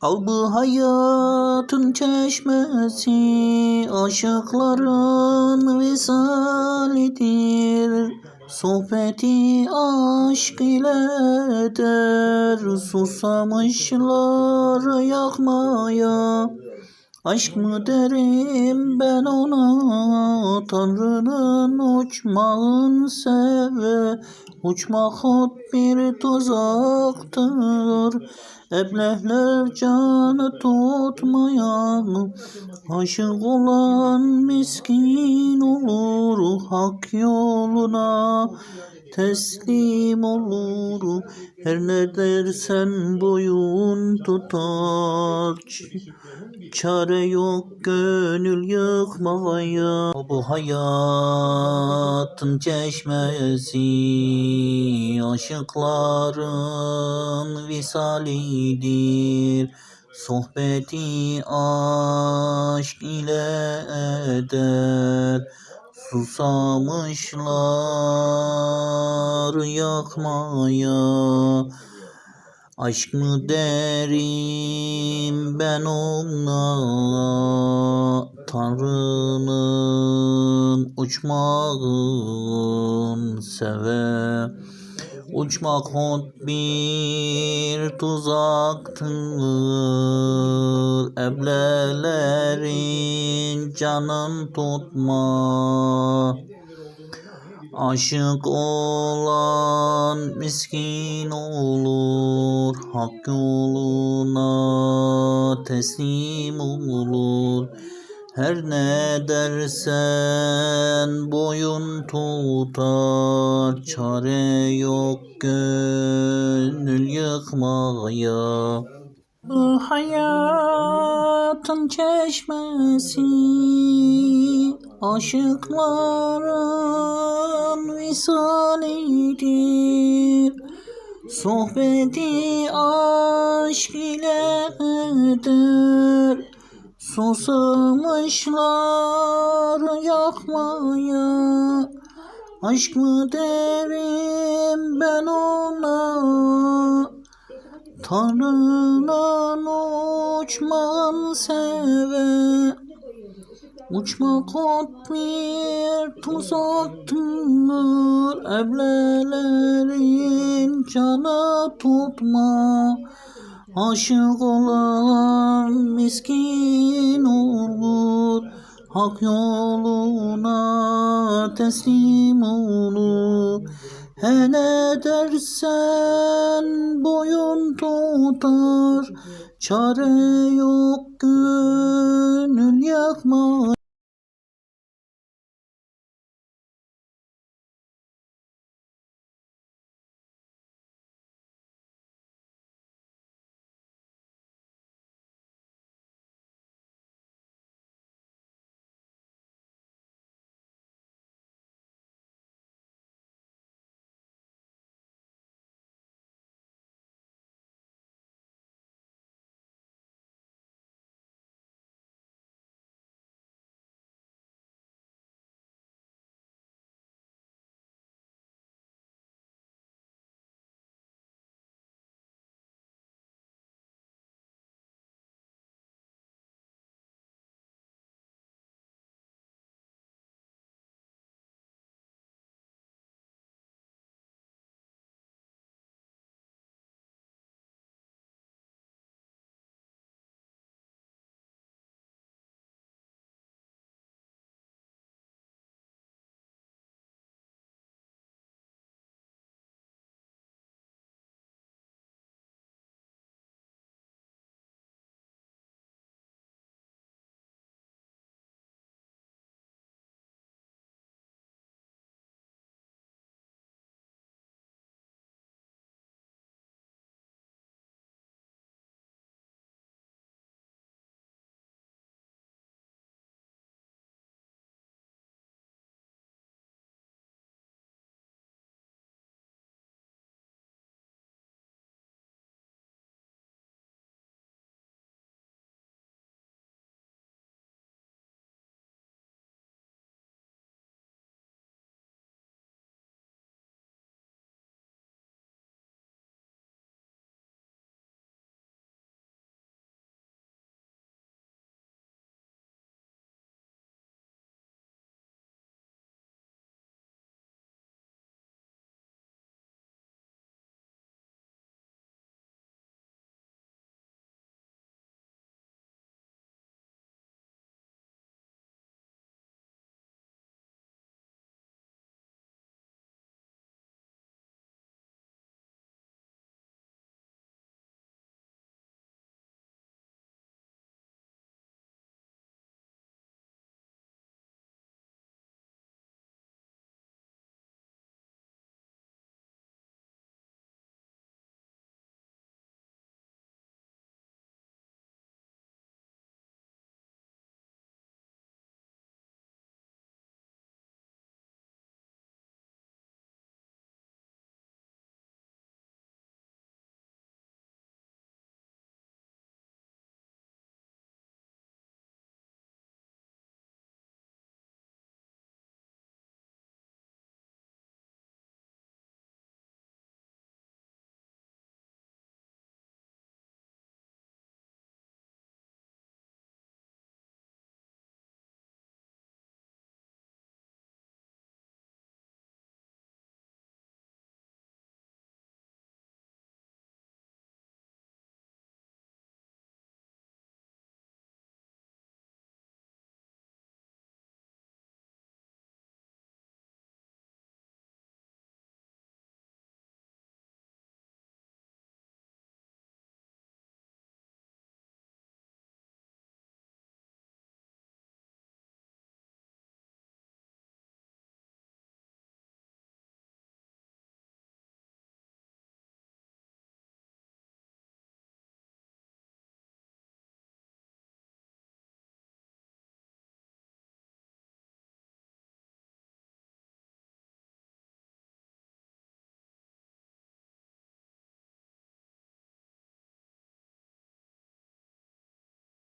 Al bu hayatın çeşmesi Aşıkların visalidir. Sohbeti aşk iledir Susamışlar yakmaya Aşk mı derim ben ona? Tanrı'nın uçmağın seve Uçmak hot bir tuzaktır. Eblehler canı tutmayan Aşık olan miskin olur Hak yoluna teslim olur Her ne dersen boyun tutar. Çare yok gönül yıkmaya Bu hayatın çeşmesi Aşıkların visalidir. Sohbeti aşk ile eder. Susamışlar yakmaya. Aşk mı derim ben ona? Tanrı'nın uçmağın seve. Uçmak hot bir tuzaktır. Eblelerin canın tutma Aşık olan miskin olur Hak yoluna teslim olur. Her ne dersen boyun tutar Çare yok gönül yıkmaya Bu hayatın çeşmesi Aşıkların visalidir. Sohbeti aşk iledir. Susamışlar yakmaya. Aşk mı derim ben ona Tanrı'nın uçman seve. Uçmak hot bir tuzaktır Eblelerin cana tutma. Aşık olan miskin olur. Hak yoluna teslim olur. He ne dersen tutar Çare yok gönül yakma